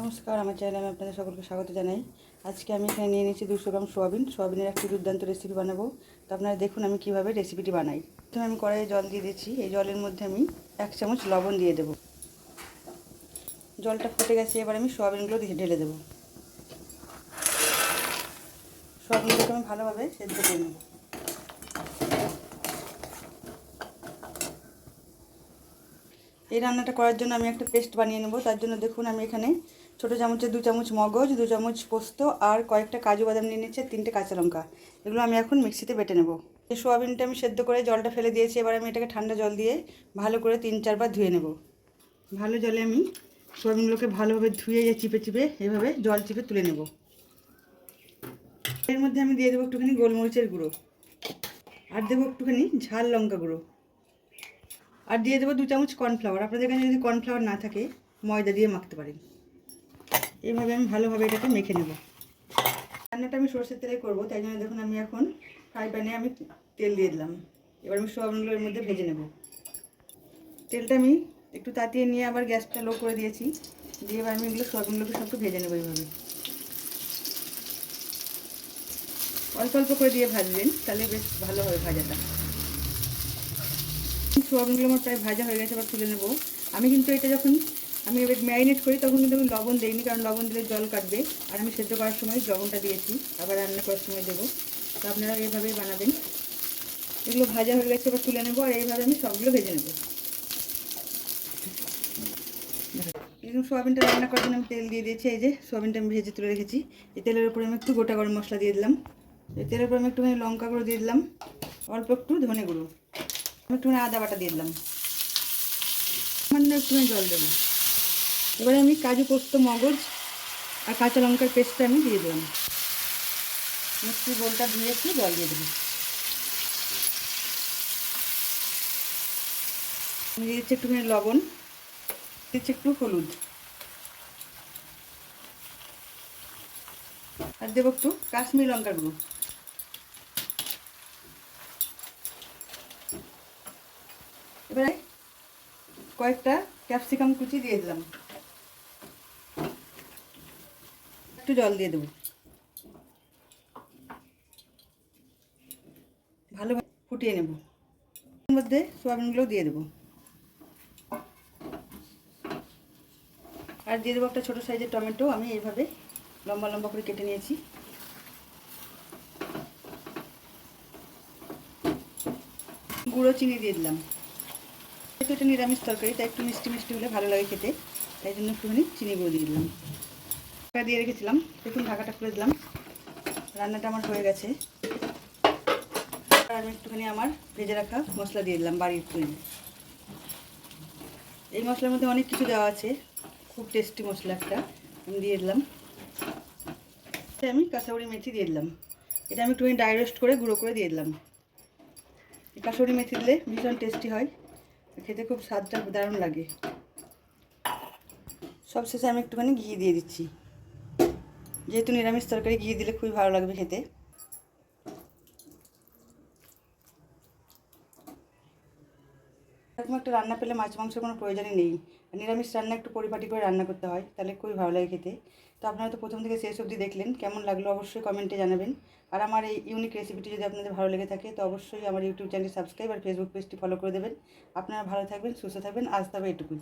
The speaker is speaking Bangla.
নমস্কার, আমার চ্যানেলে আমি আপনাদের সকলকে স্বাগত জানাই। আজকে আমি এখানে নিয়ে নিয়েছি দুশো গ্রাম সোয়াবিন। সোয়াবিনের একটি দুর্দান্ত রেসিপি বানাবো। তো আপনারা দেখুন আমি কীভাবে রেসিপিটি বানাই। প্রথমে আমি কড়াইয়ে জল দিয়ে দিচ্ছি এই জলের মধ্যে আমি এক চামচ লবণ দিয়ে দেবো। জলটা ফুটে গেছে, এবার আমি সোয়াবিনগুলো দিয়ে ঢেলে দেবো। সোয়াবিনগুলোকে আমি ভালোভাবে সেদ্ধ করে নেব। এই রান্নাটা করার জন্য আমি একটা পেস্ট বানিয়ে নেব। তার জন্য দেখুন আমি এখানে ছোটো চামচে দু চামচ মগজ, দু চামচ পোস্ত আর কয়েকটা কাজু বাদাম নিয়ে নিচ্ছে তিনটে কাঁচা লঙ্কা। এগুলো আমি এখন মিক্সিতে বেটে নেব। এই সোয়াবিনটা আমি সেদ্ধ করে জলটা ফেলে দিয়েছি, এবার আমি এটাকে ঠান্ডা জল দিয়ে ভালো করে তিন চারবার ধুয়ে নেব। ভালো জলে আমি সোয়াবিনগুলোকে ভালোভাবে ধুয়ে চিপে চিপে এভাবে জল চিপে তুলে নেব। এর মধ্যে আমি দিয়ে দেবো একটুখানি গোলমরিচের গুঁড়ো। আর দেবো একটুখানি ঝাল লঙ্কা গুঁড়ো। আর দিয়ে দেবো দু চামচ কর্নফ্লাওয়ার। আপনাদের কাছে যদি কর্নফ্লাওয়ার না থাকে, ময়দা দিয়ে মাখতে পারেন। এইভাবে আমি ভালোভাবে এটাকে মেখে নেব। রান্নাটা আমি সর্ষের তেলে করব, তাই জন্য দেখুন আমি এখন ফ্রাই প্যানে আমি তেল দিয়ে দিলাম। এবার আমি সোয়াবিনগুলো এর মধ্যে ভেজে নেব। তেলটা আমি একটু তাতিয়ে নিয়ে আবার গ্যাসটা লো করে দিয়েছি। দিয়ে এবার আমি এগুলো সোয়াবিনগুলোকে সব একটু ভেজে নেব এইভাবে অল্প অল্প করে দিয়ে ভাজবেন, তাহলে বেশ ভালো হবে ভাজাটা। সোয়াবিনগুলো আমার প্রায় ভাজা হয়ে গেছে আবার তুলে নেব। আমি কিন্তু এটা যখন আমি এবার ম্যারিনেট করি, তখন কিন্তু আমি লবণ দিইনি, কারণ লবণ দিলে জল কাটবে। আর আমি সেদ্ধ করার সময় লবণটা দিয়েছি, আবার রান্না করার সময় দেবো। তো আপনারা এইভাবেই বানাবেন। এগুলো ভাজা হয়ে গেছে, এবার তুলে নেব, আর এইভাবে আমি সবগুলো ভেজে নেব। এরকম সোয়াবিনটা রান্না করার জন্য আমি তেল দিয়ে দিয়েছি, এই যে সোয়াবিনটা আমি ভেজে তুলে রেখেছি। এই তেলের উপরে আমি একটু গোটা গরম মশলা দিয়ে দিলাম। এই তেলের উপরে আমি একটুখানি লঙ্কা গুঁড়ো দিয়ে দিলাম, অল্প একটু ধনে গুঁড়ো। একটুখানি আদা বাটা দিয়ে দিলাম। সামান্য একটুখানি জল দেবো। এবারে আমি কাজু পোস্ত, মগজ আর কাঁচা লঙ্কার পেস্টটা আমি দিয়ে দিলাম। মিষ্টি গোলটা ধুয়ে একটু জল দিয়ে দেবো। আমি দিয়ে দিচ্ছি একটুখানি লবণ দিচ্ছি একটু হলুদ। আর দেবো একটু কাশ্মীর লঙ্কার গুঁড়ো। এবারে কয়েকটা ক্যাপসিকাম কুচি দিয়ে দিলাম। একটু জল দিয়ে দেবো। ভালো ফুটিয়ে নেব। মধ্যে সোয়াবিনগুলো দিয়ে দেবো। আর দিয়ে দেবো একটা ছোটো সাইজের টমেটো। আমি এইভাবে লম্বা লম্বা করে কেটে নিয়েছি। গুঁড়ো চিনি দিয়ে দিলাম। যেহেতু এটা নিরামিষ তরকারি, তাই একটু মিষ্টি মিষ্টি হলে ভালো লাগে খেতে। তাই জন্য একটুখানি চিনি গুঁড়ো দিয়ে দিলাম। ঢাকা দিয়ে রেখেছিলাম, দেখুন ঢাকাটা খুলে দিলাম। রান্নাটা আমার হয়ে গেছে। আমি একটুখানি আমার ভেজে রাখা মশলা দিয়ে দিলাম বাড়ির তৈরি এই মশলার মধ্যে অনেক কিছু দেওয়া আছে। খুব টেস্টি মশলা একটা। আমি দিয়ে দিলাম। আমি কাঁচাউড়ি মেথি দিয়ে দিলাম। এটা আমি একটুখানি ডাই রোস্ট করে গুঁড়ো করে দিয়ে দিলাম। কাঁচাউড়ি মেথি দিলে ভীষণ টেস্টি হয়। খেতে খুব স্বাদটা দারুণ লাগে। সব শেষে আমি একটুখানি ঘি দিয়ে দিচ্ছি। যেহেতু নিরামিষ তরকারি, ঘি দিলে খুবই ভালো লাগবে খেতে। এরকম একটা রান্না পেলে মাছ মাংসের কোনো প্রয়োজনই নেই। নিরামিষ রান্না একটু পরিপাটি করে রান্না করতে হয়, তাহলে খুবই ভালো লাগে খেতে। তো আপনারা তো প্রথম থেকে শেষ অবধি দেখলেন, কেমন লাগল অবশ্যই কমেন্টে জানাবেন। আর আমার এই ইউনিক রেসিপিটি যদি আপনাদের ভালো লেগে থাকে, তো অবশ্যই আমার ইউটিউব চ্যানেল সাবস্ক্রাইব আর ফেসবুক পেজটি ফলো করে দেবেন। আপনারা ভালো থাকবেন, সুস্থ থাকবেন, আজ তবে এটুকুই।